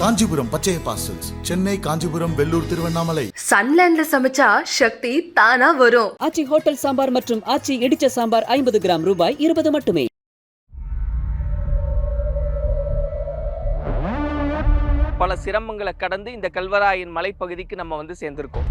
காஞ்சிபுரம் பச்சைய பாசல்ஸ் சென்னை காஞ்சிபுரம் வெள்ளூர் திருவண்ணாமலை. சன்லேண்ட்ல சமைச்சா சக்தி தானா வரும். ஆச்சி ஹோட்டல் சாம்பார் மற்றும் ஆச்சி இடிச்ச சாம்பார் ஐம்பது கிராம் ரூபாய் இருபது மட்டுமே. பல சிரமங்களை கடந்து இந்த கல்வராயன் மலைப்பகுதிக்கு நம்ம வந்து சேர்ந்திருக்கோம்.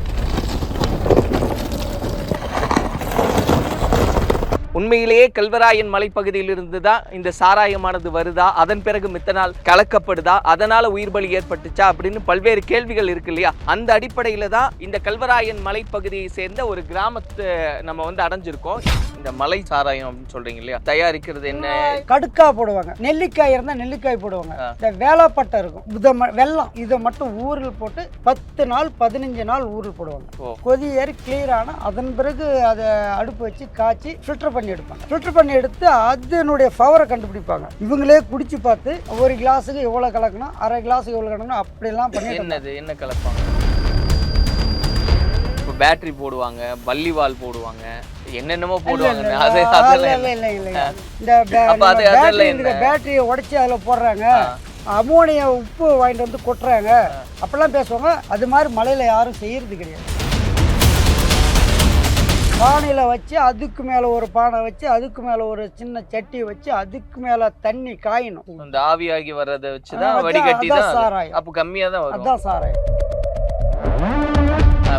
உண்மையிலேயே கல்வராயன் மலைப்பகுதியிலிருந்து தான் இந்த சாராயமானது வருதா? அதன் பிறகு மித்தனால் கலக்கப்படுதா? அதனால உயிர் பலி ஏற்பட்டுச்சா? அப்படின்னு பல்வேறு கேள்விகள் இருக்கு இல்லையா? அந்த அடிப்படையில தான் இந்த கல்வராயன் மலைப்பகுதியை சேர்ந்த ஒரு கிராமத்தை நம்ம வந்து அடைஞ்சிருக்கோம். இந்த மலை சாராயம் அப்படின்னு சொல்றீங்க இல்லையா? தயாரிக்கிறது என்ன? கடுக்கா போடுவாங்க. நெல்லிக்காய் இருந்தா நெல்லிக்காய் போடுவாங்க. இந்த வேளாப்பட்டை இருக்கும். இதை ம- வெல்லம். இதை மட்டும் ஊரில் போட்டு பத்து நாள் பதினஞ்சு நாள் ஊரில் போடுவாங்க. கொதி ஏறி கிளியர் ஆனா அதன் பிறகு அதை அடுப்பு வச்சு காய்ச்சி ஃபில்டர் பண்ணி எடுப்பாங்க. ஃபில்டர் பண்ணி எடுத்து அதனுடைய பவரை கண்டுபிடிப்பாங்க. இவங்களே குடிச்சு பார்த்து ஒரு கிளாஸுக்கு எவ்வளோ கலக்கணும் அரை கிளாஸுக்கு எவ்வளோ கலக்கணும் அப்படிலாம் பண்ணிட்டு என்னது என்ன கலப்பாங்க? இப்போ பேட்டரி போடுவாங்க பல்லிவால் போடுவாங்க என்னென்னமோ போடுவாங்க. அது அதெல்லாம் இல்ல? இல்ல. இந்த பேட்டரியை உடைச்சி அதில் போடுறாங்க. அமோனியா உப்பு வாங்கிட்டு வந்து கொட்டுறாங்க. அப்படிலாம் பேசுவாங்க அது மாதிரி மலையில யாரும் செய்யறது கிடையாது. பானையில் வச்சு அதுக்கு மேலே ஒரு பானை வச்சு அதுக்கு மேலே ஒரு சின்ன சட்டி வச்சு அதுக்கு மேலே தண்ணி காயணும் இந்த ஆவியாகி வர்றதை வச்சு தான் வடிகட்டி தான். சாராயம். அப்போ கம்மியாக தான் வரும் அதான் சாராயம்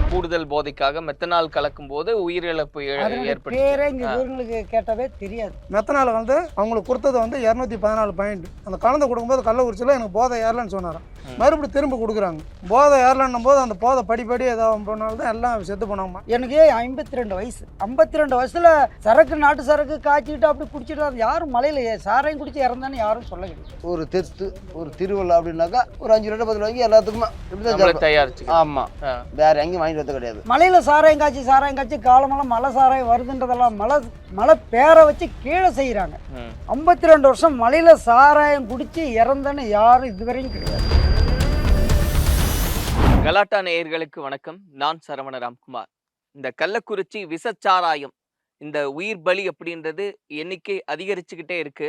கூடுதல் போதைக்காக மெத்தனால் கலக்கும் போது உயிரிழப்பு ஏ- அதனுடைய ஏற்படுது பேரே இங்கே இவங்களுக்கு கேட்டவே தெரியாது. மெத்தனால் வந்து அவங்களுக்கு கொடுத்தது வந்து இரநூத்தி பதினாலு பாயிண்ட். அந்த கலந்து கொடுக்கும்போது கள்ளக்குறிச்சியில் எனக்கு போதை ஏறலன்னு சொன்னாராம். மறுபடியும் திரும்ப கொடுக்குறாங்க. போதை ஏறலன்னும் போது அந்த போதை படிப்படி ஏதாவது போனால தான் எல்லாம் செத்து போனாங்க எனக்கு ஐம்பத்தி ரெண்டு வயசு. ஐம்பத்தி ரெண்டு வயசுல சரக்கு நாட்டு சரக்கு காய்ச்சிக்கிட்டு அப்படி குடிச்சிட்டு யாரும் மலையில சாராயம் குடிச்சு இறந்தான்னு யாரும் சொல்ல கிடையாது ஒரு தெத்து ஒரு திருவிழா அப்படின்னாக்கா ஒரு அஞ்சு ரெண்டு பத்து ரூபாய்க்கு எல்லாத்துக்குமே இப்படி தான் நம்மளே சாப்பிடும். தயாரிச்சு ஆமா. வேற எங்கேயும் வாங்கிட்டு வரது கிடையாது. மலையில சாராயம் காய்ச்சி சாராயம் காய்ச்சி காலமெல்லாம் மலை சாராயம் வருதுன்றதெல்லாம் மலை மலை பேரை வச்சு கீழே செய்கிறாங்க ம். ஐம்பத்தி ரெண்டு வருஷம் மலையில சாராயம் குடிச்சு இறந்தன்னு யாரும் இதுவரையும் கிடையாது. கலாட்டா நேயர்களுக்கு வணக்கம். நான் சரவண ராம்குமார். இந்த கள்ளக்குறிச்சி விசச்சாராயம் இந்த உயிர் பலி அப்படின்றது எண்ணிக்கை அதிகரிச்சுக்கிட்டே இருக்கு.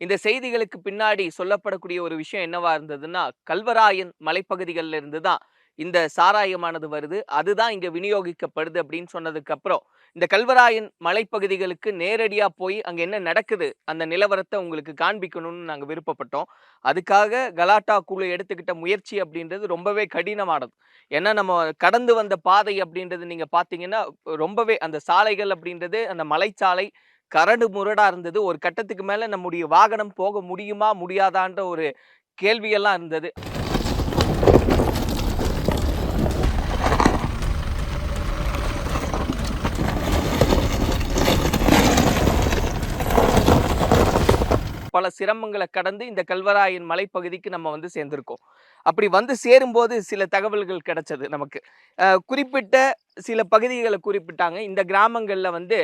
இந்த செய்திகளுக்கு பின்னாடி சொல்லப்படக்கூடிய ஒரு விஷயம் என்னவா இருந்ததுன்னா கல்வராயன் மலைப்பகுதிகளில் இருந்து தான் இந்த சாராயமானது வருது. அதுதான் இங்கே விநியோகிக்கப்படுது அப்படின்னு சொன்னதுக்கப்புறம் இந்த கல்வராயன் மலைப்பகுதிகளுக்கு நேரடியாக போய் அங்கே என்ன நடக்குது? அந்த நிலவரத்தை உங்களுக்கு காண்பிக்கணும்னு நாங்கள் விருப்பப்பட்டோம். அதுக்காக கலாட்டா குழு எடுத்துக்கிட்ட முயற்சி அப்படின்றது ரொம்பவே கடினமானது. ஏன்னா நம்ம கடந்து வந்த பாதை அப்படின்றது நீங்கள் பார்த்தீங்கன்னா ரொம்பவே அந்த சாலைகள் அப்படின்றது அந்த மலைச்சாலை கரடு முரடாக இருந்தது. ஒரு கட்டத்துக்கு மேலே நம்முடைய வாகனம் போக முடியுமா முடியாதான்ற ஒரு கேள்வியெல்லாம் இருந்தது. பல சிரமங்களை கடந்து இந்த கல்வராயன் மலைப்பகுதிக்கு நம்ம வந்து சேர்ந்திருக்கோம். அப்படி வந்து சேரும்போது சில தகவல்கள் கிடைச்சது நமக்கு. குறிப்பிட்ட சில பகுதிகளை குறிப்பிட்டாங்க. இந்த கிராமங்களில் வந்து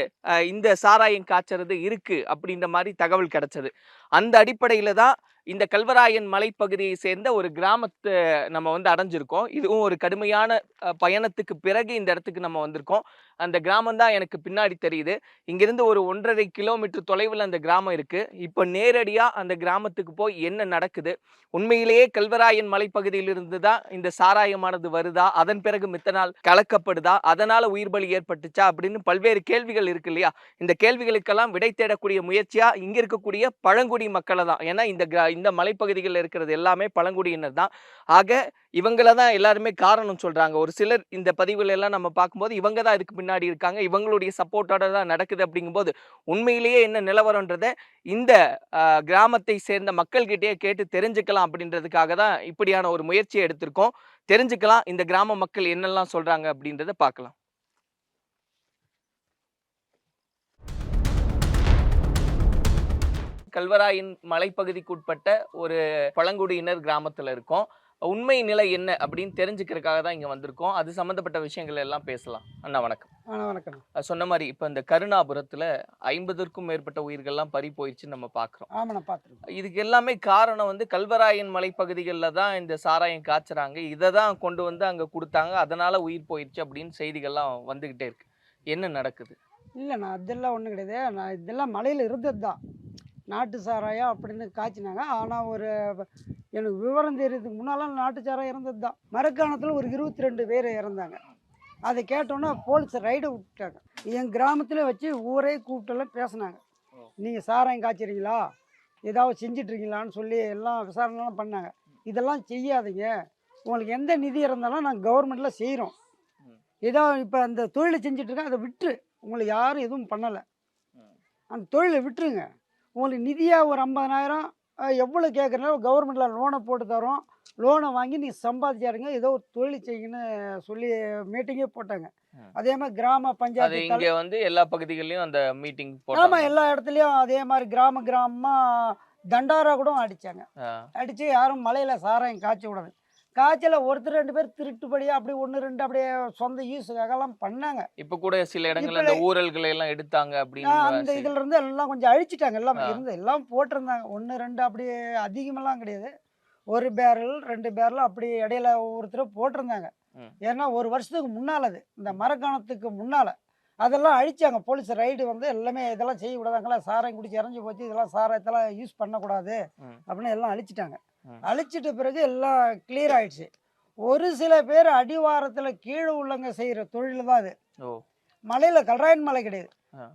இந்த சாராயம் காய்ச்சறது இருக்குது அப்படின்ற மாதிரி தகவல் கிடைச்சது. அந்த அடிப்படையில் தான் இந்த கல்வராயன் மலைப்பகுதியை சேர்ந்த ஒரு கிராமத்தை நம்ம வந்து அடைஞ்சிருக்கோம். இதுவும் ஒரு கடுமையான பயணத்துக்கு பிறகு இந்த இடத்துக்கு நம்ம வந்திருக்கோம். அந்த கிராமம் தான் எனக்கு பின்னாடி தெரியுது. இங்கிருந்து ஒரு ஒன்றரை கிலோமீட்டர் தொலைவில் அந்த கிராமம் இருக்குது இப்போ நேரடியாக அந்த கிராமத்துக்கு போய் என்ன நடக்குது? உண்மையிலேயே கல்வராயன் மலை பகுதியிலிருந்து தான் இந்த சாராயமானது வருதா? அதன் பிறகு மித்தனால் கலக்கப்படுதா? அதனால உயிர் பலி ஏற்பட்டுச்சா? அப்படின்னு பல்வேறு கேள்விகள் இருக்கு இல்லையா? இந்த கேள்விகளுக்கெல்லாம் விடை தேடக்கூடிய முயற்சியா இங்க இருக்கக்கூடிய பழங்குடி மக்களை தான் ஏன்னா இந்த கிரா- இந்த மலைப்பகுதிகளில் இருக்கிறது எல்லாமே பழங்குடியினர் தான் ஆக இவங்கள தான் எல்லாருமே காரணம் சொல்கிறாங்க ஒரு சிலர் இந்த பதிவுகள் எல்லாம் நம்ம பார்க்கும்போது இவங்க தான் இதுக்கு பின்னாடி இருக்காங்க. இவங்களுடைய சப்போர்ட்டோட தான் நடக்குது அப்படிங்கும்போது உண்மையிலேயே என்ன நிலவரன்றதை இந்த கிராமத்தை சேர்ந்த மக்கள்கிட்டயே கேட்டு தெரிஞ்சுக்கலாம் அப்படின்றதுக்காக தான் இப்படியான ஒரு முயற்சியை எடுத்திருக்கோம். தெரிஞ்சுக்கலாம் இந்த கிராம மக்கள் என்னெல்லாம் சொல்கிறாங்க அப்படின்றத பார்க்கலாம். கல்வராயின் மலைப்பகுதிக்குட்பட்ட ஒரு பழங்குடியினர் கிராமத்தில் இருக்கோம். உண்மை நிலை என்ன அப்படின்னு தெரிஞ்சுக்கிறதுக்காக தான் இங்க வந்திருக்கோம். அது சம்பந்தப்பட்ட விஷயங்கள் எல்லாம் பேசலாம். அண்ணா வணக்கம். ஆ, வணக்கம். சொன்ன மாதிரி இப்போ இந்த கருணாபுரத்துல ஐம்பதற்கும் மேற்பட்ட உயிர்கள்லாம் பறி போயிடுச்சுன்னு நம்ம பார்க்குறோம் ஆமாம் நான் பார்த்துருக்கேன் இதுக்கு எல்லாமே காரணம் வந்து கல்வராயன் மலைப்பகுதிகளில் தான் இந்த சாராயம் காய்ச்சறாங்க. இதை தான் கொண்டு வந்து அங்கே கொடுத்தாங்க. அதனால உயிர் போயிடுச்சு அப்படின்னு செய்திகள்லாம் வந்துக்கிட்டே இருக்கு. என்ன நடக்குது? இல்லை நான் அதெல்லாம் ஒன்றும் கிடையாது. நான் இதெல்லாம் மலையில் இருந்தது தான் நாட்டு சாராயம் அப்படின்னு காய்ச்சினாங்க. ஆனால் ஒரு எனக்கு விவரம் தெரியறதுக்கு முன்னாலாம் நாட்டு சாராயம் இறந்தது தான். மரக்காணத்தில் ஒரு இருபத்தி ரெண்டு பேர் இறந்தாங்க. அதை கேட்டோன்னே போலீஸ் ரைடை விட்டாங்க. என் கிராமத்தில் வச்சு ஊரே கூப்பிட்டெல்லாம் பேசினாங்க. நீங்கள் சாராயம் காய்ச்சிறீங்களா? ஏதாவது செஞ்சிட்ருக்கீங்களான்னு சொல்லி எல்லாம் விசாரணைலாம் பண்ணாங்க. இதெல்லாம் செய்யாதீங்க. உங்களுக்கு எந்த நிதி இருந்தாலும் நாங்கள் கவர்மெண்ட்டில் செய்கிறோம் ஏதோ இப்போ அந்த தொழிலை செஞ்சிட்ருக்கேன் அதை விட்டுரு. உங்களுக்கு யாரும் எதுவும் பண்ணலை. அந்த தொழிலை விட்டுருங்க. உங்களுக்கு நிதியாக ஒரு ஐம்பதனாயிரம் எவ்வளோ கேட்குறனால கவர்மெண்ட்டில் லோனை போட்டு தரோம் லோனை வாங்கி நீ சம்பாதிச்சாருங்க. ஏதோ ஒரு தொழில் செய்யுங்கன்னு சொல்லி மீட்டிங்கே போட்டாங்க. அதே மாதிரி கிராம பஞ்சாயத்து இங்க வந்து எல்லா பகுதிகளிலும் அந்த மீட்டிங் ஆமா போட்டாங்க எல்லா இடத்துலயும் அதே மாதிரி கிராம கிராமமா தண்டாரா கூட அடிச்சாங்க. ஆ, அடிச்சு யாரும் மலையில சாராயம் காய்ச்ச கூடாது. காய்ச்சல ஒருத்தர் ரெண்டு பேர் திருட்டுப்படியா அப்படி ஒன்று ரெண்டு அப்படியே சொந்த யூஸுக்காகலாம் பண்ணாங்க. இப்ப கூட சில இடங்கள்ல அந்த எல்லாம் எடுத்தாங்க அப்படின்னு அந்த இதுல இருந்து எல்லாம் கொஞ்சம் அழிச்சிட்டாங்க. எல்லாம். இருந்து எல்லாம் போட்டிருந்தாங்க. ஒன்று ரெண்டு அப்படியே அதிகமெல்லாம் கிடையாது. ஒரு பேரல் ரெண்டு பேரல் அப்படி இடையில ஒவ்வொருத்தரும் போட்டிருந்தாங்க. ஏன்னா ஒரு வருஷத்துக்கு முன்னால அது. இந்த மரக்காணத்துக்கு முன்னால. அதெல்லாம் அழிச்சாங்க. போலீஸ் ரைடு வந்து எல்லாமே இதெல்லாம் செய்யக்கூடாதாங்களா சாராயம் குடிச்சு இறஞ்சி போச்சு. இதெல்லாம் சாராயத்தெல்லாம் யூஸ் பண்ணக்கூடாது. அப்படின்னு எல்லாம் அழிச்சிட்டாங்க. அழிச்சிட்ட பிறகு எல்லாம் கிளியர் ஆயிடுச்சு. ஒரு சில பேர் அடிவாரத்தில் கீழே உள்ளவங்க செய்கிற தொழில் தான் அது. மலையில் கல்ராயன் மலை கிடையாது.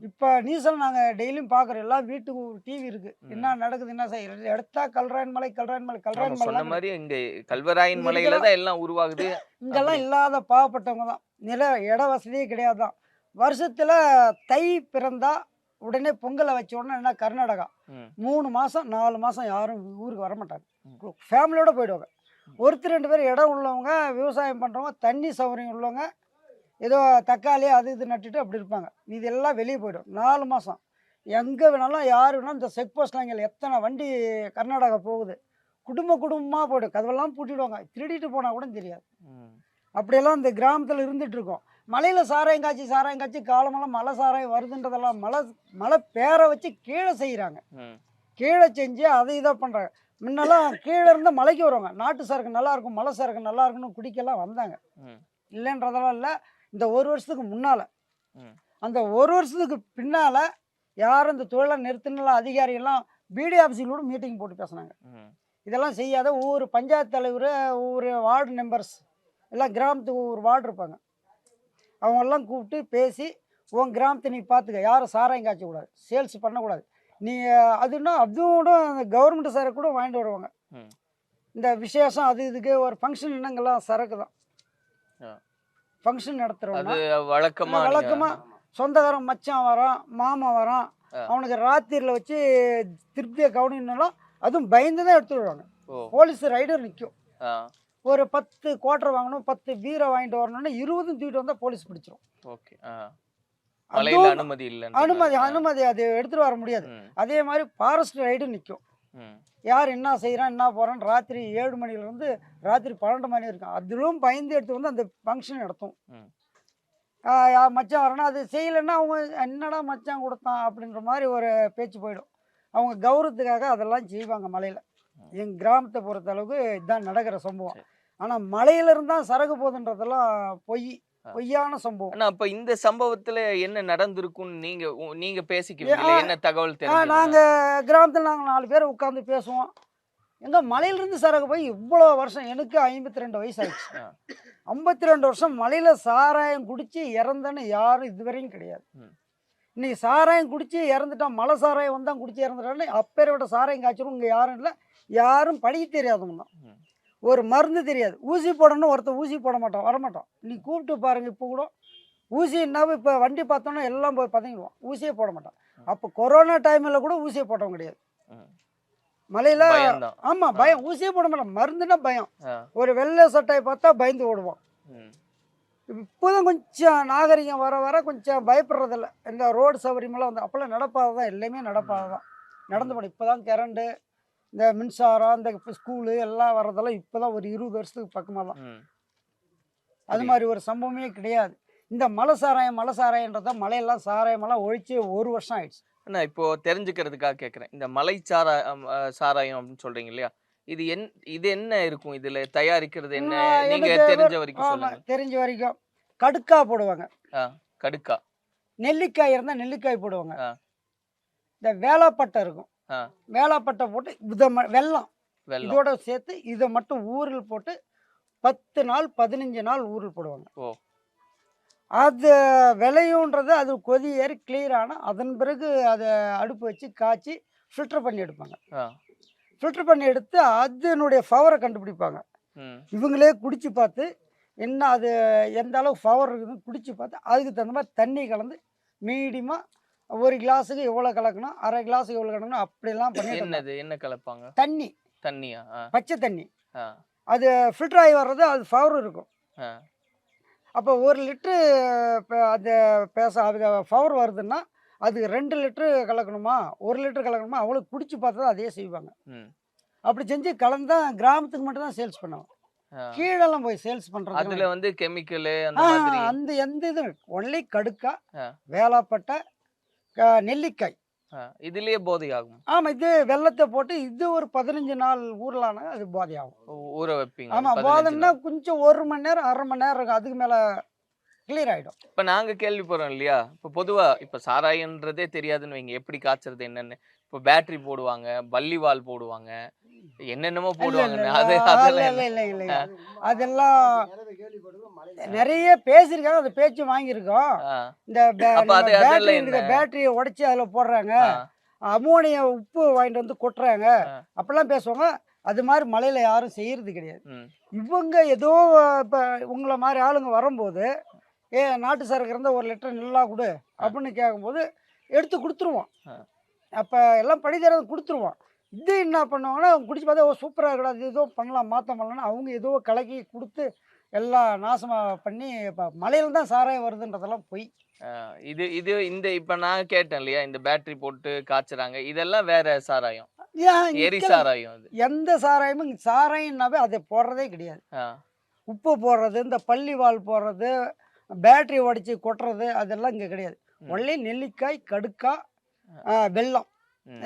இப்போ நியூஸில் நாங்கள் டெய்லியும் பார்க்குறோம் எல்லாம் வீட்டுக்கு ஒரு டிவி இருக்கு. என்ன நடக்குது என்ன செய்ய எடுத்தா கல்ராயன் மலை கல்ராயன் மலை கல்ராயன் மலை மாதிரி இங்க கல்வராயன் மலையில தான் எல்லாம் உருவாகுது. இங்கெல்லாம் இல்லாத பாவப்பட்டவங்க தான். நில இட வசதியே கிடையாது தான். வருஷத்தில் தை பிறந்தா உடனே பொங்கலை வச்ச உடனே என்ன? கர்நாடகா. மூணு மாதம் நாலு மாதம் யாரும் ஊருக்கு வர மாட்டாங்க. ஃபேமிலியோட போயிடுவாங்க. ஒருத்தர் ரெண்டு பேர் இடம் உள்ளவங்க விவசாயம் பண்ணுறவங்க தண்ணி சௌகரியம் உள்ளவங்க ஏதோ தக்காளி அது இது நட்டுட்டு அப்படி இருப்பாங்க. இது எல்லாம் வெளியே போயிடும். நாலு மாதம் எங்கே வேணாலும் யார் வேணாலும் இந்த செக் போஸ்ட்லாம் எத்தனை வண்டி கர்நாடகா போகுது. குடும்ப குடும்பமாக போய்டும். கதவெல்லாம் பூட்டிடுவாங்க. திருடிட்டு போனால் கூட தெரியாது. அப்படியெல்லாம் இந்த கிராமத்தில் இருந்துட்டு இருக்கோம். மலையில் சாராயம் காய்ச்சி சாராயம் காய்ச்சி காலமெல்லாம் மலை சாராயம் வருதுன்றதெல்லாம் மலை மலை பேரை வச்சு கீழே செய்கிறாங்க. கீழே செஞ்சு அதை இதை பண்ணுறாங்க முன்னெல்லாம் கீழே இருந்து மலைக்கு வருவாங்க. நாட்டு சரக்கு நல்லா இருக்கும் மலை சரக்கு நல்லா இருக்குன்னு குடிக்கலாம் வந்தாங்க. இல்லைன்றதெல்லாம் இல்லை. இந்த ஒரு வருஷத்துக்கு முன்னால். அந்த ஒரு வருஷத்துக்கு பின்னால் யாரும் இந்த தொழிலை நிறுத்தின அதிகாரிகள்லாம் பிடி ஆஃபீஸில் கூட மீட்டிங் போட்டு பேசுனாங்க. இதெல்லாம் செய்யாத ஒவ்வொரு பஞ்சாயத்து தலைவர் ஒவ்வொரு வார்டு மெம்பர்ஸ் எல்லாம் கிராமத்துக்கு ஒவ்வொரு வார்டு இருப்பாங்க. அவங்கெல்லாம் கூப்பிட்டு பேசி உன் கிராமத்தை நீ பார்த்துக்க. யாரும் சாராயம் காய்ச்சக்கூடாது. சேல்ஸ் பண்ணக்கூடாது. நீ கூட அந்த கவர்மெண்ட் சரக்கு கூட வாங்கிட்டு வருவாங்க. இந்த விசேஷம் அது இதுக்கு ஒரு ஃபங்க்ஷன் என்னங்கெல்லாம் சரக்கு தான். ஃபங்க்ஷன் நடத்துகிறவங்க அது வழக்கமா நீங்க- வழக்கமாக சொந்தக்காரன் மச்சான் வரான் மாமன் வரான். அவனுக்கு ராத்திரியில் வச்சு திருப்தியை கவனினாலும் அதுவும் பயந்து தான் எடுத்துட்டு வருவாங்க. போலீஸ் ரைடர் நிற்கும் ஒரு பத்து குவார்டர் வாங்கணும் பத்து பீரை வாங்கிட்டு வரணும்னா இருபதும் தூக்கிட்டு வந்தால் போலீஸ் பிடிச்சிரும். ஓகே. மலையில அனுமதி இல்ல அனுமதி அனுமதி அது எடுத்துட்டு வர முடியாது. அதே மாதிரி ஃபாரஸ்ட் ரைடு நிற்கும் யார் என்ன செய்கிறான் என்ன போகிறான் ராத்திரி ஏழு மணிலேருந்து ராத்திரி பன்னெண்டு மணி இருக்கும் அதிலும் பயந்து எடுத்து வந்து அந்த ஃபங்க்ஷன் நடத்தும். மச்சான் வரணும் அது செய்யலைன்னா அவங்க என்னடா மச்சான் கொடுத்தான் அப்படின்ற மாதிரி ஒரு பேச்சு போயிடும். அவங்க கௌரவத்துக்காக அதெல்லாம் செய்வாங்க மலையில். எங்கள் கிராமத்தை பொறுத்த அளவுக்கு இதுதான் நடக்கிற சம்பவம். ஆனால் மலையிலிருந்து தான் சரக்கு போகுதுன்றதெல்லாம் பொய். பொய்யான சம்பவம். ஆனா அப்ப இந்த சம்பவத்துல என்ன நடந்திருக்கும்னு நீங்க நீங்க பேசிக்குவீங்களா ஆ, என்ன தகவல் ஆ தெரிஞ்சது நாங்கள் கிராமத்தில் நாங்கள் நாலு பேர் உட்காந்து பேசுவோம். எங்க மலையிலிருந்து சரக்கு போய் இவ்வளோ வருஷம் எனக்கு ஐம்பத்தி ரெண்டு வயசு ஆயிடுச்சு. ஐம்பத்தி ரெண்டு வருஷம் மலையில் சாராயம் குடிச்சு இறந்தன்னு யாரும் இதுவரையும் கிடையாது. இன்னைக்கு சாராயம் குடிச்சு இறந்துட்டான் மலை சாராயம் வந்தான் குடிச்சு இறந்துட்டான்னு அப்பேரை விட சாராயம் காய்ச்சலும் இங்கே யாரும் இல்லை. யாரும் படிக்க தெரியாதவங்க. தான். ஒரு மருந்து தெரியாது. ஊசி போடணும் ஒருத்தர் ஊசி போட மாட்டோம் வரமாட்டோம் நீ கூப்பிட்டு பாருங்க இப்போ கூட. ஊசி என்ன இப்போ வண்டி பார்த்தோன்னா எல்லாம் போய் பதங்கிடுவோம் ஊசியே போட மாட்டோம் அப்போ கொரோனா டைமில் கூட ஊசியை போட்டவங்க கிடையாது. மலையில். ஆமாம் பயம். ஊசியே போட மாட்டோம் மருந்துனா பயம். ஒரு வெள்ளை சட்டையை பார்த்தா பயந்து ஓடுவோம். இப்போதான் கொஞ்சம் நாகரிகம் வர வர கொஞ்சம் பயப்படுறதில்ல. இந்த ரோடு சௌகரியமெல்லாம் வந்து அப்போல்லாம் நடப்பாதை தான் எல்லாமே நடப்பாதை தான் நடந்து போன இப்போ தான் கரண்டு இந்த மின்சாரம் இந்த ஸ்கூலு எல்லாம் வர்றதெல்லாம் இப்போ தான் ஒரு இருபது வருஷத்துக்கு பக்கமாக தான். அது. மாதிரி ஒரு சம்பவமே கிடையாது. இந்த மலை சாராயம் மலை சாராயன்றத மலையெல்லாம் சாராயமெல்லாம் ஒழிச்சு ஒரு வருஷம் ஆயிடுச்சு. அண்ணா இப்போ தெரிஞ்சுக்கிறதுக்காக கேக்குறேன். இந்த மலை சாரா சாராயம் அப்படின்னு சொல்றீங்க இல்லையா? இது என் இது என்ன இருக்கும்? இதுல தயாரிக்கிறது என்ன? நான் நீங்க எனக்கு தெரிஞ்ச வரைக்கும் தெரிஞ்ச வரைக்கும் கடுக்கா போடுவாங்க. கடுக்கா. நெல்லிக்காய் இருந்தால் நெல்லிக்காய் போடுவாங்க. ஆ. இந்த வேலாப்பட்டை இருக்கும். ஆ. வேளாப்பட்டை போட்டு இதை ம- வெல்லம் வெள்ளம் இதோட சேர்த்து இதை மட்டும் ஊரில் போட்டு பத்து நாள் பதினஞ்சு நாள் ஊரில் போடுவாங்க. அது விளையுன்றது அது கொதி ஏறி கிளியர் ஆனால் அதன் பிறகு அதை அடுப்பு வச்சு காய்ச்சி ஃபில்டர் பண்ணி எடுப்பாங்க. ஃபில்டர் பண்ணி எடுத்து அதனுடைய பவரை கண்டுபிடிப்பாங்க இவங்களே குடிச்சு பார்த்து என்ன அது எந்த அளவு பவர் இருக்குதுன்னு குடிச்சு பார்த்து அதுக்கு தகுந்த மாதிரி தண்ணி கலந்து மீடியமாக ஒரு கிளாஸுக்கு எவ்வளோ கலக்கணும் அரை கிளாஸுக்கு எவ்வளோ கலக்கணும் அப்படிலாம் பண்ணி என்னது? என்ன கலப்பாங்க? தண்ணி. தண்ணியா? பச்சை தண்ணி. அது ஃபில்டர் ஆகி வர்றது அது பவர் இருக்கும். அப்போ ஒரு லிட்ரு அந்த பேச அது பவர் வருதுன்னா அது ரெண்டு லிட்ரு கலக்கணுமா? ஒரு லிட்டர் கலக்கணுமா? அவ்வளோ குடிச்சு பார்த்து அதே செய்வாங்க. அப்படி செஞ்சு கலந்தா கிராமத்துக்கு மட்டும் தான் சேல்ஸ் பண்ணுவோம். கீழெல்லாம் போய் சேல்ஸ் அதுல பண்ணுறது வந்து கெமிக்கல் அந்த எந்த இது ஒன்லி கடுக்கா ஆ. நெல்லிக்காய். இதுலயே போதை ஆகும் ஆமாம் இது வெள்ளத்தை போட்டு இது ஒரு பதினஞ்சு நாள் ஊறலானா அது போதை ஆகும் ஊ- ஊற வைப்பீங்க. பதினஞ்சு போதைன்னா. கொஞ்சம் ஒரு மணி நேரம் அரை மணி நேரம் இருக்கும். அதுக்கு மேலே கிளியர் ஆகிடும் இப்ப நாங்க கேள்விப்படுறோம் இல்லையா? இப்ப பொதுவா இப்ப சாராயன்றதே தெரியாதுன்னு வைங்க. எப்படி காய்ச்சறது என்னன்னு. இப்ப பேட்டரி போடுவாங்க பல்லிவால் போடுவாங்க. என்னென்னமோ போடுவாங்க. அது அதெல்லாம்? இல்லை இல்லை இல்லை அதெல்லாம் நிறைய பேசியிருக்காங்க அந்த பேச்சு வாங்கியிருக்கோம். இந்த பேட்டரியை உடைச்சி அதில் போடுறாங்க. அமோனியா உப்பு வாங்கிட்டு வந்து கொட்டுறாங்க. அப்படிலாம் பேசுவாங்க அது மாதிரி மலையில யாரும் செய்யறது கிடையாது. இவங்க ஏதோ இப்போ உங்களை மாதிரி ஆளுங்க வரும்போது ஏ நாட்டு சரக்கு இருந்தால் ஒரு லிட்டர் நல்லா கொடு அப்படின்னு கேட்கும்போது எடுத்து கொடுத்துருவோம். அப்போ எல்லாம் படி தரது கொடுத்துருவோம். இது என்ன பண்ணுவாங்கன்னா அவங்க குடிச்சு பார்த்தா ஓ சூப்பராக இருக்கடா இது ஏதோ பண்ணலாம் மாற்றம் பண்ணலாம்னு அவங்க ஏதோ கலக்கி கொடுத்து எல்லாம் நாசமாக பண்ணி இப்போ மலையில தான் சாராயம் வருதுன்றதெல்லாம் பொய். இது இது இந்த இப்ப நான் கேட்டேன் இல்லையா இந்த பேட்டரி போட்டு காய்ச்சறாங்க இதெல்லாம் வேற சாராயம். எரி சாராயம் அது எந்த சாராயமும் சாராயம்னாவே அதை போடுறதே கிடையாது. உப்பு போடுறது இந்த பள்ளிவால் போடுறது பேட்டரி உடைச்சி கொட்டுறது அதெல்லாம் இங்கே கிடையாது. ஒன்லி நெல்லிக்காய் கடுக்காய் ஆ, வெல்லம் ம்.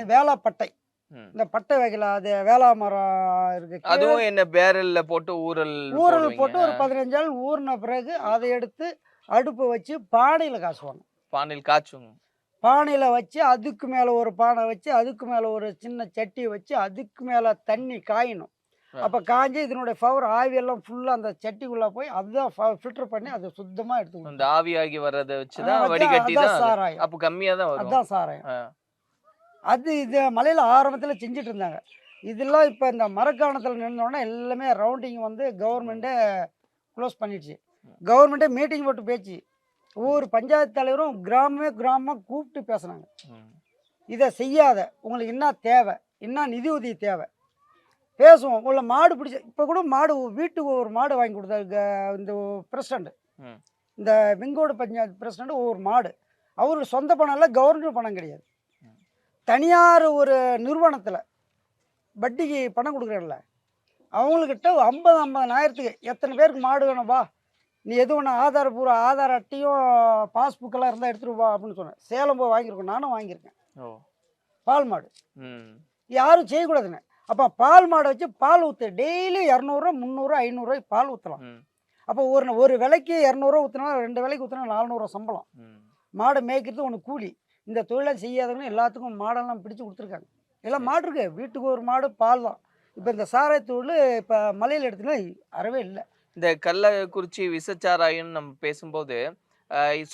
இந்த பட்டை வகையில் அது வேளா மரம் இருக்கு. அதுவும் என்ன பேரல்ல போட்டு ஊறல் போடுவீங்க. போட்டு ஒரு பதினஞ்சு நாள் ஊறின பிறகு அதை எடுத்து அடுப்பு வச்சு பானையில் காசுவாங்க. பானையில் காய்ச்சுங்க. பானையில் வச்சு அதுக்கு மேலே ஒரு பானை வச்சு அதுக்கு மேலே ஒரு சின்ன சட்டி வச்சு அதுக்கு மேலே தண்ணி காயணும். அப்போ காஞ்சி இதனுடைய பவர் ஆவியெல்லாம் ஃபுல்லாக அந்த சட்டிக்குள்ளே போய் அதுதான் ஃபில்டர் பண்ணி அதை சுத்தமாக எடுத்து இந்த கொடுக்கும். ஆவியாகி வர்றதை வச்சுதான் வடிகட்டி தான். சாராயம். அப்போ கம்மியா தான் அதுதான் சாராயம். அது இது மலையில் ஆரம்பத்தில் செஞ்சுட்டு இருந்தாங்க. இதெல்லாம் இப்போ இந்த மரக்காணத்தில் நின்றோன்னா எல்லாமே ரவுண்டிங் வந்து கவர்மெண்ட்டே க்ளோஸ் பண்ணிடுச்சு. கவர்மெண்ட்டே மீட்டிங் போட்டு பேச்சு ஒவ்வொரு பஞ்சாயத்து தலைவரும் கிராமமே கிராமமாக கூப்பிட்டு பேசுனாங்க. இதை செய்யாத உங்களுக்கு என்ன தேவை என்ன நிதி உதவி தேவை? பேசுவோம். உள்ள மாடு பிடிச்ச இப்போ கூட மாடு வீட்டுக்கு ஒரு மாடு வாங்கி கொடுத்தாரு க- இந்த பிரசிடண்ட். இந்த வெங்கோடு பஞ்சாயத்து பிரசிடண்ட் ஒவ்வொரு மாடு. அவர் சொந்த பணம் இல்லை கவர்மெண்ட் பணம் கிடையாது. தனியார் ஒரு நிறுவனத்தில் வட்டிக்கு பணம் கொடுக்குறேன்ல அவங்கக்கிட்ட ஐம்பது ஐம்பதனாயிரத்துக்கு எத்தனை பேருக்கு மாடு வேணும் வா. நீ எது வேணா ஆதாரபூர்வ ஆதார் அட்டையும் பாஸ்புக்கெல்லாம் இருந்தால் எடுத்துட்டு வா அப்படின்னு சொன்னேன். சேலம் போய் வாங்கியிருக்கோம் நானும் வாங்கியிருக்கேன். பால் மாடு. யாரும் செய்யக்கூடாதுங்க அப்போ பால் மாடை வச்சு பால் ஊற்று டெய்லி இரநூறுவா முந்நூறுரூவா ஐநூறுரூவாய்க்கு பால் ஊற்றலாம் அப்போ ஒரு ஒரு விலைக்கு இரநூறுவா ஊற்றினா ரெண்டு விலைக்கு ஊற்றினா நானூறுவா சம்பளம். மாடை மேய்க்கிறது ஒன்று கூலி. இந்த தொழிலை செய்யாதவங்க எல்லாத்துக்கும் மாடெல்லாம் பிடிச்சு கொடுத்துருக்காங்க. எல்லாம் மாடு இருக்கு வீட்டுக்கு ஒரு மாடு பால் தான். இப்போ இந்த சாராயத்தூள் இப்போ மலையில் எடுத்தீங்கன்னா அறவே இல்லை. இந்த கள்ளக்குறிச்சி விசச்சாராயம் நம்ம பேசும்போது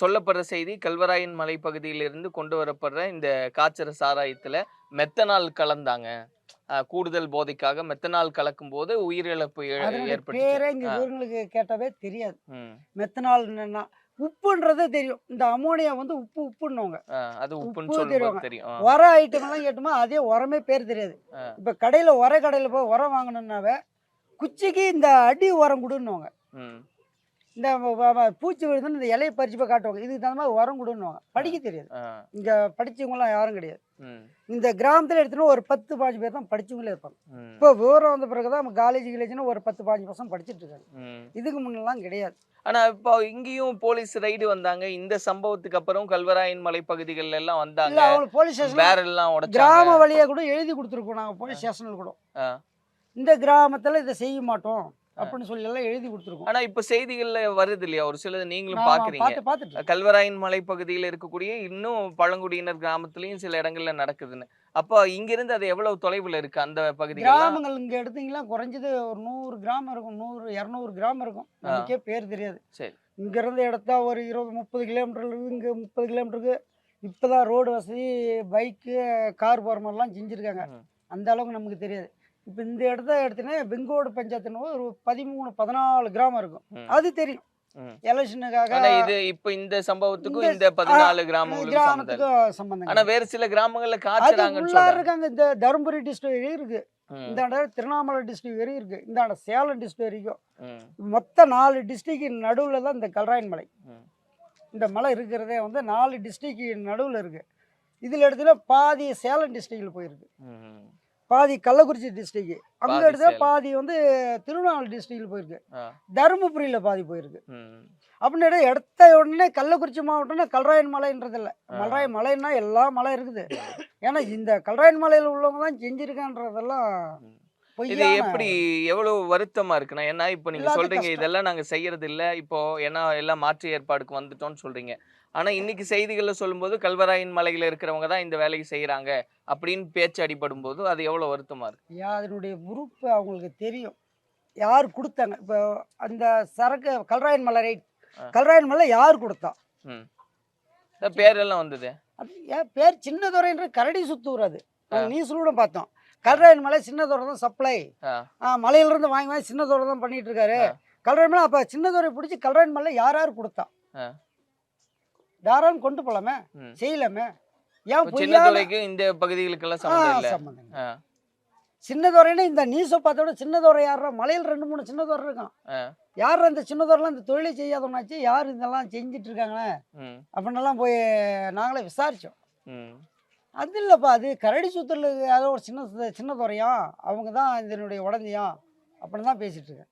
சொல்லப்படுற செய்தி கல்வராயன் மலைப்பகுதியிலிருந்து கொண்டு வரப்படுற இந்த காய்ச்சற சாராயத்துல மெத்தனால் கலந்தாங்க. கூடுதல் போதைக்காக மெத்தனால் கலக்கும் போது உயிரிழப்பு ஏ- அதனுடைய ஏற்பட்டுச்சு. பேரே இங்கே கேட்டாவே தெரியாது. மெத்தனால் என்னன்னா உப்புன்றதே தெரியும் இந்த அமோனியா வந்து உப்பு உப்புன்னுவாங்க அது உப்புன்னு உப்பு தெரியும். உர ஐட்டம்லாம் கேட்டோமா அதே உரமே பேர் தெரியாது. இப்போ கடையில் உர கடையில் போய் உரம் வாங்கணுன்னாவே குச்சிக்கு இந்த அடி உரம் கொடுன்னுவாங்க. இந்த பூச்சி விழுதுன்னு இந்த இலையை பறிச்சு போய் காட்டுவாங்க. இதுக்கு தகுந்த மாதிரி உரம் கொடுன்னுவாங்க. படிக்க தெரியாது. இங்கே படிச்சவங்களாம் யாரும் கிடையாது. இந்த கிராமத்தில் எடுத்துனா ஒரு பத்து பாஞ்சு பேர் தான் படிச்சவங்களே இருப்பாங்க. இப்போ விவரம் வந்த பிறகு தான் காலேஜ் கிலேஜ்னு ஒரு பத்து பாஞ்சு பர்சன்ட் படிச்சுட்டு இருக்காங்க. இதுக்கு முன்னெல்லாம் கிடையாது. ஆனா இப்போ இங்கேயும் போலீஸ் ரைடு வந்தாங்க. இந்த சம்பவத்துக்கு அப்புறம் கல்வராயன் மலைப்பகுதிகள்ல எல்லாம் இல்லை வந்தாங்க அவங்களுக்கு போலீஸ் ஸ்டேஷன் பேரல் எல்லாம் கிராம வழியாக கூட எழுதி கொடுத்துருக்கோம் நாங்கள் போலீஸ் ஸ்டேஷனில் கூட. இந்த கிராமத்தில் இதை செய்ய மாட்டோம். அப்படின்னு சொல்லி எல்லாம் எழுதி கொடுத்துருக்கோம். ஆனா இப்ப செய்திகள்ல வருது இல்லையா ஒரு சிலது நீங்களும் பாக்குறீங்க. கல்வராயன் மலைப்பகுதியில் இருக்கக்கூடிய இன்னும் பழங்குடியினர் கிராமத்துலயும் சில இடங்கள்ல நடக்குதுன்னு. அப்போ இங்கிருந்து அது எவ்வளவு தொலைவுல இருக்கு? அந்த பகுதிகள் கிராமங்கள் இங்க எடுத்தீங்கன்னா குறைஞ்சது ஒரு நூறு கிராமம் இருக்கும். நூறு இரநூறு கிராமம் இருக்கும். நமக்கே பேர் தெரியாது. சரி. இங்க இருந்து எடுத்தா ஒரு இருபது முப்பது கிலோமீட்டர் இருக்கு. இங்க முப்பது கிலோமீட்டருக்கு இப்பதான் ரோடு வசதி பைக்கு கார் போற மாதிரிலாம் செஞ்சிருக்காங்க. அந்த அளவுக்கு நமக்கு தெரியாது. இப்போ இந்த இடத்த எடுத்தீங்கன்னா வெங்கோடு பஞ்சாயத்துன்னு ஒரு பதிமூணு பதினாலு கிராமம் இருக்கும். அது தெரியும். எலெக்ஷனுக்காக இது இப்ப இந்த சம்பவத்துக்கும் இந்த- பதினாலு கிராமங்களுக்கும் சம்பந்தம் ஆனா வேற சில கிராமங்கள்ல காய்ச்சறாங்கன்னு இருக்காங்க. இந்த தருமபுரி டிஸ்ட்ரிக்ட் வரையும் இருக்கு. ம், இந்த இடம் திருவண்ணாமலை டிஸ்ட்ரிக்ட் வரையும் இருக்கு. இந்த இடம் சேலம் டிஸ்ட்ரிக்ட் வரைக்கும். மொத்த நாலு டிஸ்ட்ரிக்ட் நடுவில் தான் இந்த கல்ராயன் மலை. இந்த மலை இருக்கிறதே வந்து நாலு டிஸ்ட்ரிக்ட் நடுவில் இருக்கு. இதில் எடுத்தீங்கன்னா பாதி சேலம் டிஸ்ட்ரிக்டில் போயிருக்கு. பாதி கள்ளக்குறிச்சி டிஸ்ட்ரிக்ட் அங்கே எடுத்தா. பாதி வந்து திருவண்ணாமலை டிஸ்ட்ரிக்டில் போயிருக்கு தருமபுரியில் பாதி போயிருக்கு. அப்படின்னு எடுத்த உடனே கள்ளக்குறிச்சி மாவட்டம்னா கல்ராயன் மலைன்றது இல்லை ஆ. மலைராயன் மலைன்னா எல்லா மலை இருக்குது ஏன்னா இந்த கல்ராயன் மலையில் உள்ளவங்க தான் செஞ்சிருக்கான்றதெல்லாம். இது எப்படி எவ்வளவு வருத்தமா இருக்குன்னா ஏன்னா இப்போ நீங்க சொல்றீங்க. இதெல்லாம் நாங்க செய்யறது இல்ல இப்போ ஏன்னா எல்லாம் மாற்று ஏற்பாடுக்கு வந்துட்டோம்னு சொல்றீங்க ஆனா இன்னைக்கு செய்திகள்ல சொல்லும்போது கல்வராயன் மலையில இருக்கிறவங்க தான் இந்த வேலையை செய்யறாங்க அப்படின்னு பேச்சு அடிபடும் போது அது எவ்வளவு வருத்தமா இருக்கு? அதனுடைய உறுப்பு அவங்களுக்கு தெரியும். யார் கொடுத்தாங்க? இப்போ அந்த சரக்கு கல்ராயன் மலை ரைட். கல்ராயன் மலை யார் கொடுத்தா? பேரெல்லாம் வந்தது? அது ஏன் பேர் சின்னதுரைன்ற கரடி சுத்தூர் அது. ஆ. நியூஸ்லூட பார்த்தோம். கல்ராயன் மலை சின்னதுரை தான் சப்ளை மலையிலிருந்து வாங்கி வாங்கி சின்னதுரை தான் பண்ணிட்டு இருக்காரு. கல்ராயன் மலை அப்போ சின்னதுரை பிடிச்சி கல்ராயன் மலை யார் யார் கொடுத்தா? யாராலும் கொண்டு போலாமே. செய்யலாமே. ஏன் துறைக்கு இந்த பகுதிகளுக்கெல்லாம் சம்மந்தம் இல்ல. சின்னதுரைன்னா இந்த நியூஸை பார்த்தோட சின்னதுரை யாரா மலையில் ரெண்டு மூணு சின்னதுரை இருக்கான். ஆ. யார் அந்த சின்னதுரைலாம் இந்த தொழிலை செய்யாதவனாச்சு? யார் இதெல்லாம் செஞ்சுட்டு இருக்காங்களே? ம், அப்படின்னெல்லாம் போய் நாங்களே விசாரித்தோம் அது இல்லைப்பா அது கரடி சுத்தல் யாரோ ஒரு சின்ன சின்ன துறையாம் அவங்க தான் இதனுடைய உடந்தையாம். அப்படின்னு தான் பேசிட்டு இருக்கேன்.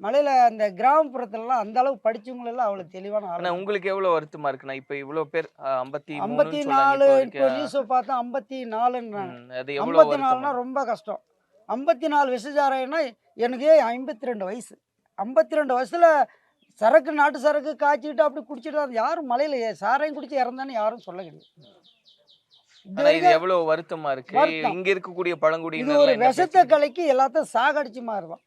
மலையில் அந்த கிராமப்புறத்துலலாம் அந்த அளவு படிச்சவங்களெல்லாம் அவ்வளோ தெளிவான ஆனா ஆள் உங்களுக்கு எவ்வளவு வருத்தமா இருக்குன்னா இப்ப இவ்வளவு பேர் ஐம்பத்தி ஐம்பத்தி நாலு இப்போ. நியூஸை பார்த்தா ஐம்பத்தி நாலுன்றாங்க. ஐம்பத்தி நாலுனா ரொம்ப கஷ்டம். ஐம்பத்தி நாலு விஷச்சாராயம்னா எனக்கு ஐம்பத்தி ரெண்டு வயசு. ஐம்பத்தி ரெண்டு வயசுல சரக்கு நாட்டு சரக்கு காய்ச்சிக்கிட்டு அப்படி குடிச்சிட்டு அது யாரும் மலையில சாராயம் குடிச்சு இறந்தான்னு யாரும் சொல்ல கிடையாது. இது இது எவ்வளவு வருத்தமா இருக்கு. இங்க இருக்கக்கூடிய இது பழங்குடியினர் ஒரு விஷத்தை கலக்கி எல்லாத்தையும் சாகடிச்சு மாறுதான்.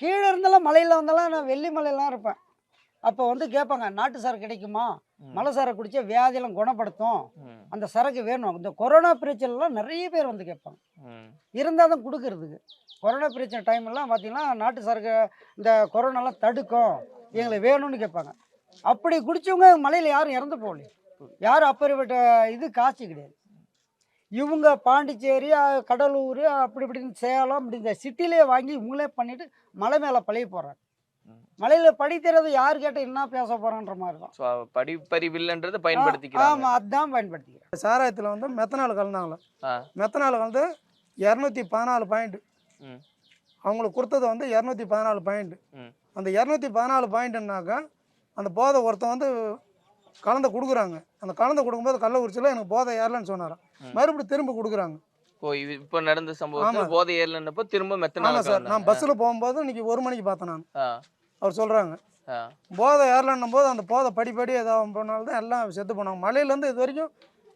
கீழே இருந்தெல்லாம் மலையில் வந்தாலும் நான் வெள்ளி மலையெல்லாம் இருப்பேன். அப்போ வந்து கேட்பாங்க நாட்டு சரக்கு கிடைக்குமா? மலை சரக்கு குடிச்சா வியாதியெல்லாம் குணப்படுத்தும். அந்த சரக்கு வேணும். இந்த கொரோனா பிரச்சனைலாம் நிறைய பேர் வந்து கேட்பாங்க. இருந்தால் தான் கொடுக்கறதுக்கு. கொரோனா பிரச்சனை டைம் எல்லாம் பார்த்தீங்கன்னா நாட்டு சரக்கு இந்த கொரோனாலாம் தடுக்கும். எங்களுக்கு வேணும்னு கேட்பாங்க. அப்படி குடிச்சவங்க மலையில் யாரும் இறந்து போகலையே. யாரும் அப்பேற்பட்ட இது காட்சி கிடையாது. இவங்க பாண்டிச்சேரி கடலூர் அப்படி இப்படின்னு சேலம் அப்படி இந்த சிட்டிலே வாங்கி இவங்களே பண்ணிட்டு மலை மேலே பழைய போடுறாங்க ம். மலையில் படி தெரியாத யார் கேட்டால் என்ன பேச போகிறான்ற மாதிரி தான் படிப்பறிவில்லைன்றதை பயன்படுத்திக்கிறாங்க ஆமாம் அதுதான் பயன்படுத்திக்கிறேன் சாராயத்தில் வந்து மெத்தனால் கலந்தாங்களோ. மெத்தனால் கலந்து இரநூத்தி பதினாலு பாயிண்ட் ம். அவங்களுக்கு கொடுத்தது வந்து இரநூத்தி பதினாலு பாயிண்ட் ம். அந்த இரநூத்தி பதினாலு பாயிண்ட்னாக்கா அந்த போதை ஒருத்தன் வந்து கலந்து கொடுக்குறாங்க. அந்த கலந்து கொடுக்கும்போது கள்ளக்குறிச்சியில் எனக்கு போதை ஏறலன்னு சொன்னாராம். மறுபடியும் திரும்ப கொடுக்குறாங்க. ஓ இப்போ நடந்த சம்பவத்தில் ஆமா. போதை ஏறலன்னப்போ திரும்ப மெத்தனால் சார். நான் பஸ்ஸில் போகும்போது இன்னைக்கு ஒரு மணிக்கு பார்த்தேன் நான். அவர் சொல்கிறாங்க போதை ஏறலன்னும் போது அந்த போதை படிப்படி ஏதாவது போனால தான் எல்லாம் செத்து போனாங்க. மலையிலேருந்து இது வரைக்கும்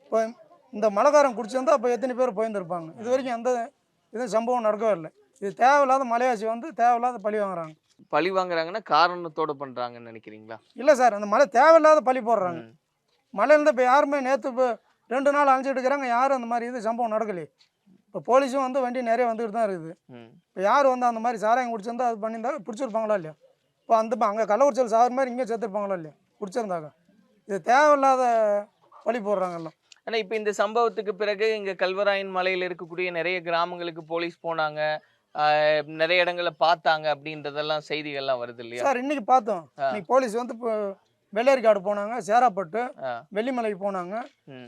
இப்போ இந்த மலைக்காரன் குடிச்சிருந்தா அப்போ எத்தனை பேர் போயிருந்துருப்பாங்க. இது வரைக்கும் எந்த இதுவும் சம்பவம் நடக்கவே இல்லை. இது தேவையில்லாத மலையாசி வந்து தேவையில்லாத பழி வாங்குறாங்க. பழி வாங்குறாங்கன்னா காரணத்தோட பண்றாங்கன்னு நினைக்கிறீங்களா? இல்லை சார் அந்த மலை தேவையில்லாத பழி போடுறாங்க. ம். மலையிலேருந்து இப்போ யாருமே நேற்று இப்போ ரெண்டு நாள் அழைச்சிட்டு இருக்கிறாங்க யாரும் அந்த மாதிரி இது சம்பவம் நடக்கலையே. இப்போ போலீஸும் வந்து வண்டி நிறைய வந்துக்கிட்டு தான் இருக்குது. இப்போ யார் வந்து அந்த மாதிரி சாராயம் குடிச்சிருந்தா அது பண்ணியிருந்தா பிடிச்சிருப்பாங்களா இல்லையா? இப்போ அந்த அங்கே கள்ளக்குறிச்சியில் சாகிற மாதிரி இங்கே சேர்த்துருப்பாங்களா இல்லையா? குடிச்சிருந்தாங்க இது தேவையில்லாத பழி போடுறாங்க எல்லாம். ஆனா இப்போ இந்த சம்பவத்துக்கு பிறகு இங்க கல்வராயன் மலையில இருக்கக்கூடிய நிறைய கிராமங்களுக்கு போலீஸ் போனாங்க. நிறைய இடங்கள்ல பார்த்தாங்க அப்படின்றதெல்லாம் செய்திகள்லாம் வருது இல்லையா? சார் இன்னைக்கு பார்த்தோம். இன்னைக்கு போலீஸ் வந்து இப்போ வெள்ளையர்காடு போனாங்க சேராப்பட்டு. வெள்ளிமலைக்கு போனாங்க.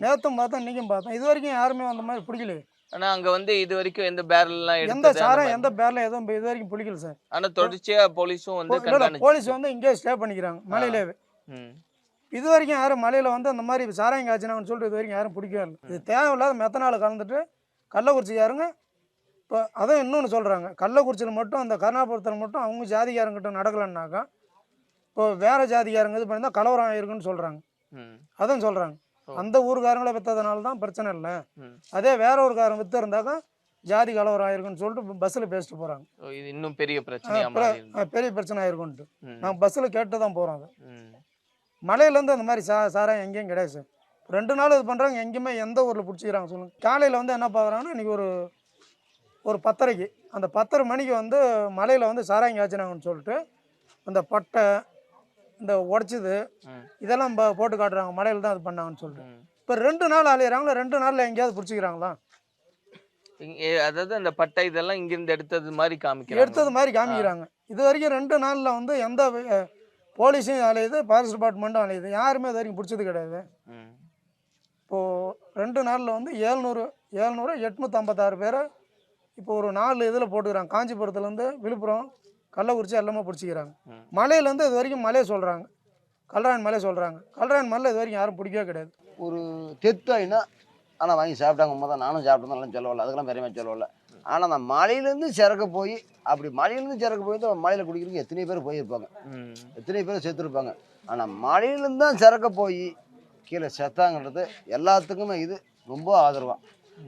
நேற்றும் பார்த்தோம் இன்னைக்கும் பார்த்தோம். இது வரைக்கும் யாருமே அந்த மாதிரி பிடிக்கலையே ஆனா அங்க வந்து இது வரைக்கும் எந்த பேரல்லாம் எந்த சாரம் எந்த பேரில் எதுவும் இது வரைக்கும் பிடிக்கல சார். ஆனா தொடர்ச்சியா போலீஸும் வந்து போலீஸ் வந்து இங்கே ஸ்டே பண்ணிக்கிறாங்க மலையிலேயே. இது வரைக்கும் யாரும் மலையில் வந்து அந்த மாதிரி சாராயம் காய்ச்சினாங்கன்னு சொல்லிட்டு இது வரைக்கும் யாரும் பிடிக்கவே இல்லை. இது தேவையில்லாத மெத்தனால் கலந்துட்டு கள்ளக்குறிச்சி யாருங்க இப்போ அதான் இன்னொன்று சொல்கிறாங்க கள்ளக்குறிச்சியில் மட்டும் அந்த கருணாபுரத்தில் மட்டும் அவங்க ஜாதிகாரங்கிட்ட நடக்கலைன்னாக்கா இப்போ வேறு ஜாதிகாரங்க இது பண்ணி கலவரம் ஆயிருக்குன்னு சொல்கிறாங்க ம். அதான் சொல்கிறாங்க. அந்த ஊருக்காரங்களை விற்றதுனால தான் பிரச்சனை இல்லை. அதே வேற ஒரு காரன் இருந்தாக்கா ஜாதி கலவரம் ஆயிருக்குன்னு சொல்லிட்டு பஸ்ஸில் பேசிட்டு போகிறாங்க இது இன்னும் பெரிய இருக்கு. பெரிய பிரச்சனை ஆயிருக்குன்ட்டு. நான் பஸ்ஸில் கேட்டு தான் போகிறோம் அதை. மலையிலேருந்து அந்த மாதிரி சா சாராயம் எங்கேயும் கிடையாது சார். ரெண்டு நாள் இது பண்ணுறாங்க எங்கேயுமே எந்த ஊரில் பிடிச்சிக்கிறாங்க சொல்லுங்கள் காலையில் வந்து என்ன பார்க்குறாங்கன்னா இன்றைக்கி ஒரு ஒரு பத்தரைக்கு. அந்த பத்தரை மணிக்கு வந்து மலையில் வந்து சாராயம் காய்ச்சினாங்கன்னு சொல்லிட்டு அந்த பட்டை இந்த உடச்சிது இதெல்லாம் போட்டு காட்டுறாங்க. மலையில் தான் இது பண்ணாங்கன்னு சொல்லிட்டு. இப்போ ரெண்டு நாள் அலையிறாங்களா? ரெண்டு நாளில் எங்கேயாவது பிடிச்சிக்கிறாங்களா? அதாவது அந்த பட்டை இதெல்லாம் இங்கிருந்து எடுத்தது மாதிரி காமிக்கிறாங்க. எடுத்தது மாதிரி காமிக்கிறாங்க. இது வரைக்கும் ரெண்டு நாளில் வந்து எந்த அஹ், போலீஸும் அலையுது ஃபாரஸ்ட் டிபார்ட்மெண்ட்டும் அலையுது. யாருமே இது வரைக்கும் பிடிச்சது கிடையாது. இப்போது ரெண்டு நாளில் வந்து ஏழ்நூறு ஏழ்நூறு எட்நூற்றம்பத்தாறு பேரை இப்போ ஒரு நாலு இதில் போட்டுக்கிறாங்க. காஞ்சிபுரத்துலேருந்து விழுப்புரம் கள்ளக்குறிச்சி எல்லாமே பிடிச்சிக்கிறாங்க. மலையிலேருந்து இது வரைக்கும் மலையை சொல்கிறாங்க கல்ராயன் மலையை சொல்கிறாங்க கல்ராயன் மலையில் இது வரைக்கும் யாரும் பிடிக்கவே கிடையாது. ஒரு தெத்தாயினா ஆனால் வாங்கி சாப்பிட்டாங்க. உண்மை தான் நானும் சாப்பிட்டேன். எல்லாம் சொல்லவில்லை. அதுக்கெல்லாம் பெருமையாக சொல்லவில்லை. ஆனால் அந்த மலையிலேருந்து சிறக்க போய் அப்படி மலையிலேருந்து சிறக்க போய் தான் மலையில் குடிக்கிறதுக்கு எத்தனை பேர் போயிருப்பாங்க. எத்தனை பேர் செத்துருப்பாங்க. ஆனால் மலையிலேருந்து தான் சிறக்க போய் கீழே செத்தாங்கன்றது எல்லாத்துக்குமே இது ரொம்ப ஆதரவாக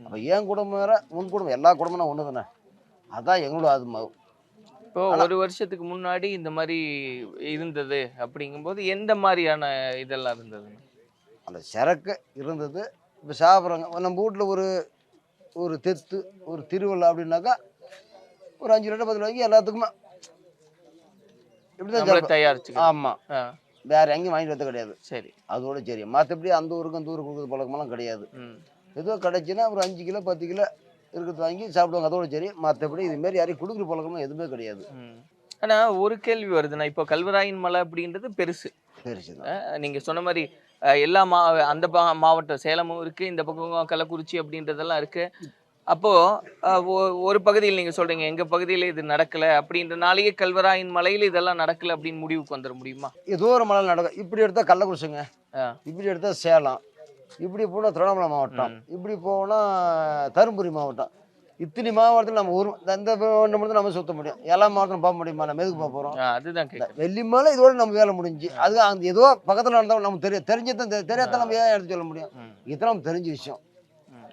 அப்போ என் குடும்பம் வேற உன் குடும்பம் எல்லா குடும்பமும் ஒன்று தானே அதான் எங்களோட ஆத்மாவும் இப்போ ஒரு வருஷத்துக்கு முன்னாடி இந்த மாதிரி இருந்தது அப்படிங்கும்போது எந்த மாதிரியான இதெல்லாம் இருந்தது? அந்த சிறக்க இருந்தது. இப்போ சாப்பிட்றாங்க நம்ம வீட்டில் ஒரு ஒரு தெத்து ஒரு திருவிழா அப்படின்னாக்கா ஒரு அஞ்சு லிட்டர் பத்து ரூபாய்க்கு எல்லாத்துக்குமே இப்படி நம்மள தான் தயாரிச்சுக்கலாம் ஆமாம் வேற எங்கேயும் வாங்கிட்டு வரது கிடையாது. சரி. அதோட சரி. மற்றபடி அந்த ஊருக்கு அந்த ஊருக்கு கொடுக்குறது பழக்கமெல்லாம் கிடையாது. ஏதோ கிடைச்சுன்னா ஒரு அஞ்சு கிலோ பத்து கிலோ இருக்கிறது வாங்கி சாப்பிடுவாங்க. அதோட சரி மற்றபடி இதுமாரி யாரையும் கொடுக்குற பழக்கமும் எதுவுமே கிடையாது. ம். ஆனா ஒரு கேள்வி வருதுண்ணா இப்போ கல்வராயன் மலை அப்படின்றது பெருசு. பெருசு தான். அஹ், நீங்க சொன்ன மாதிரி எல்லா மா அந்த பா- மாவட்டம் சேலமும் இருக்கு இந்த பக்கம் கள்ளக்குறிச்சி அப்படின்றதெல்லாம் இருக்கு. அப்போ அஹ், ஒ- ஒரு பகுதியில் நீங்க சொல்றீங்க எங்க பகுதியில இது நடக்கல அப்படின்றனாலேயே கல்வராயன் மலையில இதெல்லாம் நடக்கல அப்படின்னு முடிவுக்கு வந்துட முடியுமா? ஏதோ ஒரு மலை நடக்கும். இப்படி எடுத்தால் கள்ளக்குறிச்சிங்க. இப்படி எடுத்தால் சேலம். இப்படி போனால் திருவண்ணாமலை மாவட்டம் இப்படி போனால் தருமபுரி மாவட்டம். இத்தனை மாவட்டத்தில் நம்ம ஒரு இந்த ஒன்று மட்டும் நம்ம சுத்த முடியும். எல்லா மாவட்டத்திலும் போக முடியுமா? நம்ம எதுக்கு போக போகிறோம் அதுதான் வெள்ளிமலை இதோட நம்ம வேலை முடிஞ்சு அது அந்த ஏதோ பக்கத்தில் நடந்தாலும் நமக்கு தெரியும் தெரிஞ்சதான் தெரியாத நம்ம ஏன் எடுத்து சொல்ல முடியும். இதெல்லாம் நமக்கு தெரிஞ்ச விஷயம்.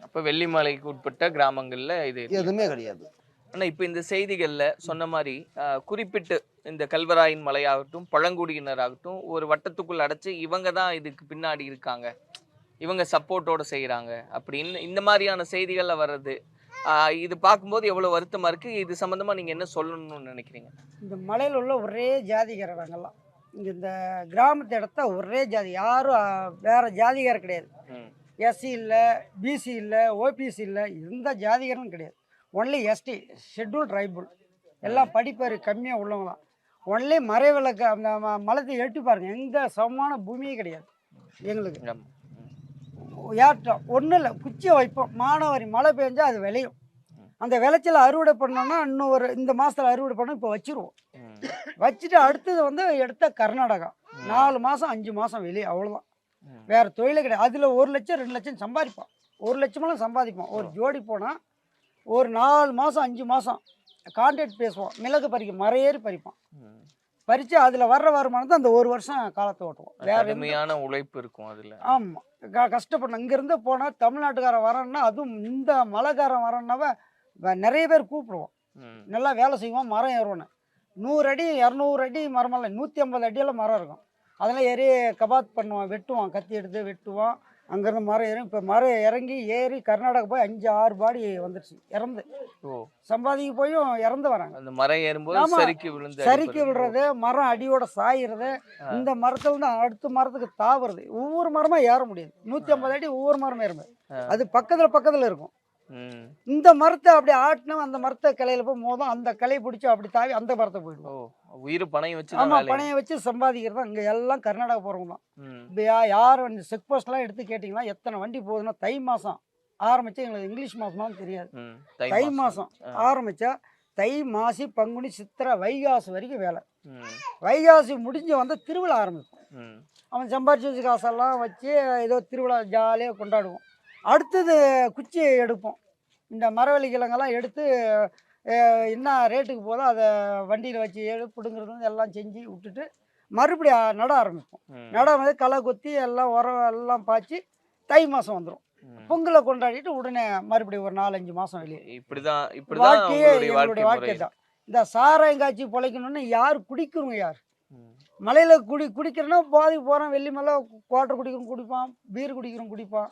அப்போ வெள்ளிமலைக்கு உட்பட்ட கிராமங்கள்ல இது. எதுவுமே கிடையாது. ஆனா இப்போ இந்த செய்திகள்ல சொன்ன மாதிரி குறிப்பிட்டு இந்த கல்வராயன் மலையாகட்டும் பழங்குடியினராகட்டும் ஒரு வட்டத்துக்குள் அடைச்சு இவங்க தான் இதுக்கு பின்னாடி இருக்காங்க. இவங்க சப்போர்ட்டோட செய்றாங்க அப்படின்னு இந்த மாதிரியான செய்திகள்ல வர்றது. இது பார்க்கும்போது எவ்வளவு வருத்தமா இருக்கு. இது சம்பந்தமா நீங்க என்ன சொல்லணும்னு நினைக்கிறீங்க? இந்த மலையில் உள்ள ஒரே ஜாதிகாரங்கெல்லாம் இங்கே இந்த கிராமத்து இடத்த ஒரே ஜாதி. யாரும் வேற ஜாதிகாரம் கிடையாது. எஸ்சி இல்லை பிசி இல்லை ஓபிசி இல்லை எந்த ஜாதிகாரமும் கிடையாது. ஒன்லி எஸ்டி ஷெட்யூல் ட்ரைபிள் எல்லாம் படிப்பறிவு கம்மியாக உள்ளவங்க தான் ஒன்லி மறைவிலக்கு அந்த மலத்தை எட்டி பாருங்க. எந்த சமமான பூமியே கிடையாது. எங்களுக்கு. ஏற்றம் ஒன்றும் இல்லை. குச்சியை வைப்போம். மானாவாரி மழை பெஞ்சா அது விளையும். அந்த விளைச்சலை அறுவடை பண்ணோம்னா இன்னும் ஒரு இந்த மாதத்தில் அறுவடை பண்ணோம் இப்போ வச்சிருவோம். வச்சுட்டு அடுத்தது வந்து எடுத்த கர்நாடகா. நாலு மாதம் அஞ்சு மாதம் வெளியே. அவ்வளோதான். வேறு தொழிலே கிடையாது. அதில் ஒரு லட்சம் ரெண்டு லட்சம் சம்பாதிப்போம் ஒரு லட்சமெல்லாம் சம்பாதிப்போம் ஒரு ஜோடி போனால் ஒரு நாலு மாதம் அஞ்சு மாதம் கான்ட்ராக்ட் பேசுவோம் மிளகு பறிக்க மறையேறி பறிப்போம். பறித்து அதில் வர்ற வருமானத்தை அந்த ஒரு வருஷம் காலத்தை ஓட்டுவோம். வேற உழைப்பு இருக்கும் அதுல. ஆமாம் க கஷ்டப்படணும். இங்கேருந்து போனால் தமிழ்நாட்டுக்காரன் வரேன்னா அதுவும் இந்த மலைக்காரன் வரேன்னாவே நிறைய பேர் கூப்பிடுவோம். நல்லா வேலை செய்வோம் மரம் ஏறுவோன்னு. நூறு அடி இரநூறு அடி மரமெல்லாம் நூற்றி ஐம்பது அடியெல்லாம் மரம் இருக்கும். அதெல்லாம் ஏறி கபாத் பண்ணுவான் வெட்டுவான் கத்தி எடுத்து வெட்டுவான் அங்கேருந்து மரம் ஏறும் இப்போ மரம் இறங்கி ஏறி கர்நாடகா போய் அஞ்சு ஆறு பாடி வந்துடுச்சு இறந்து சம்பாதிக்க போயும் இறந்து வராங்க அந்த மரம் ஏறும்போது. சறுக்கி விழுந்து சறுக்கி. விடுறது மரம் அடியோட சாயிறது. இந்த மரத்துல இருந்து அடுத்த மரத்துக்கு தாவுறது ஒவ்வொரு மரமா ஏற முடியாது நூத்தி ஐம்பது அடி ஒவ்வொரு மரம் ஏற முடியாது ஆ. அது பக்கத்துல பக்கத்துல இருக்கும். இந்த மரத்தை அப்படி ஆட்டினா அந்த மரத்தை கிளையில போய் மோதும் அந்த கிளையை பிடிச்சி அப்படி தாவி அந்த மரத்தை போயிடுவோம் உயிர் பணையம் வச்சு ஆமா பணையை வச்சு சம்பாதிக்கிறது இங்க எல்லாம் கர்நாடகா போறவங்க தான். இப்போ யார் வந்து செக் போஸ்ட்லாம் எடுத்து கேட்டிங்கன்னா எத்தனை வண்டி போகுதுன்னா தை மாசம் ஆரம்பிச்சு எங்களுக்கு இங்கிலீஷ் மாசமான்னு தெரியாது. தை மாசம். ஆரம்பிச்சா தை மாசி பங்குனி சித்திரை வைகாசி வரைக்கும் வேலை. வைகாசி முடிஞ்சு வந்து திருவிழா ஆரம்பிப்போம் ம். அவன் சம்பாரிச்சு வச்ச காசெல்லாம் வச்சு ஏதோ திருவிழா ஜாலியாக கொண்டாடுவோம் அடுத்தது குச்சியை எடுப்போம். இந்த மரவள்ளி கிழங்கெல்லாம் எடுத்து என்ன ரேட்டுக்கு போதோ அதை வண்டியில் வச்சு எடு பிடுங்கிறது வந்து எல்லாம் செஞ்சு விட்டுட்டு மறுபடியும் நட ஆரம்பிப்போம். நட வந்து களை கொத்தி எல்லாம் உரம் எல்லாம் பாய்ச்சி தை மாதம் வந்துடும். பொங்கலை கொண்டாடிட்டு உடனே மறுபடியும் ஒரு நாலஞ்சு மாதம் வெளியே. இப்படிதான் இப்படிதான் வாழ்க்கையே வாழ்க்கை தான் இந்த சாராயம் காய்ச்சி பிழைக்கணும்னு யார் குடிக்கிறவங்க யார். மலையில் குடி குடிக்கிறேன்னா பாதிக்கு போகிறான் வெள்ளி மேலே குவாட்டர் குடிக்கிறவங்க குடிப்பான் பீர் குடிக்கிறவங்க குடிப்பான்.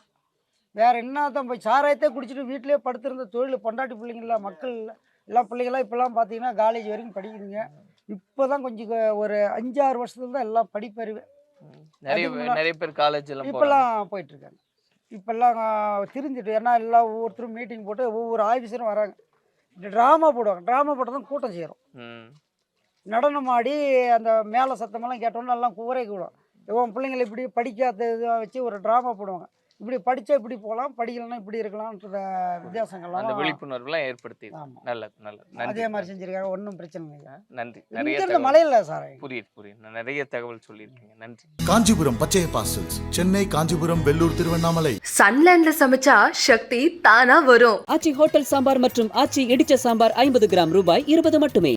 வேற என்ன தான் போய் சாராயத்தை குடிச்சிட்டு வீட்டிலேயே படுத்திருந்த தொழில் பொண்டாட்டி பிள்ளைங்கள மக்கள் எல்லாம் பிள்ளைங்களாம் இப்போல்லாம் பார்த்தீங்கன்னா காலேஜ் வரைக்கும் படிக்குதுங்க. இப்போ தான் கொஞ்சம் ஒரு அஞ்சாறு வருஷத்துல தான் எல்லாம் படிப்பறிவு. நிறைய நிறைய பேர் காலேஜ் இப்போல்லாம் போயிட்டுருக்காங்க. இப்போல்லாம் திருந்திட்டு ஏன்னா எல்லாம் ஒவ்வொருத்தரும் மீட்டிங் போட்டு ஒவ்வொரு ஆஃபீஸரும் வராங்க. ட்ராமா போடுவாங்க. ட்ராமா போட்டு தான் கூட்டம் செய்கிறோம் ம். நடனம் ஆடி அந்த மேலே சத்தமெல்லாம் கேட்டோன்னு எல்லாம் கூரை கூடும். இவன் பிள்ளைங்களை இப்படி படிக்காத வச்சு ஒரு ட்ராமா போடுவாங்க. இப்படி படித்தா இப்படி போகலாம் படிக்கலைன்னா இப்படி இருக்கலாம்ன்ற அந்த வித்தியாசங்கள்லாம் விழிப்புணர்வுலாம் ஏற்படுத்தி நல்லது நல்லது. அதே மாதிரி செஞ்சுருக்காங்க ஒன்றும் பிரச்சனை இல்லை நன்றி. நிறைய மலையில் சார் புரியுது புரியுது. நிறைய தகவல் சொல்லியிருக்கீங்க. நன்றி. காஞ்சிபுரம் பச்சையப்பா சில்க்ஸ் சென்னை காஞ்சிபுரம் வெள்ளூர் திருவண்ணாமலை. சன்லேண்ட்ல சமைச்சா சக்தி தானா வரும். ஆச்சி ஹோட்டல் சாம்பார் மற்றும் ஆச்சி இடிச்ச சாம்பார் ஐம்பது கிராம் ரூபாய் இருபது மட்டுமே.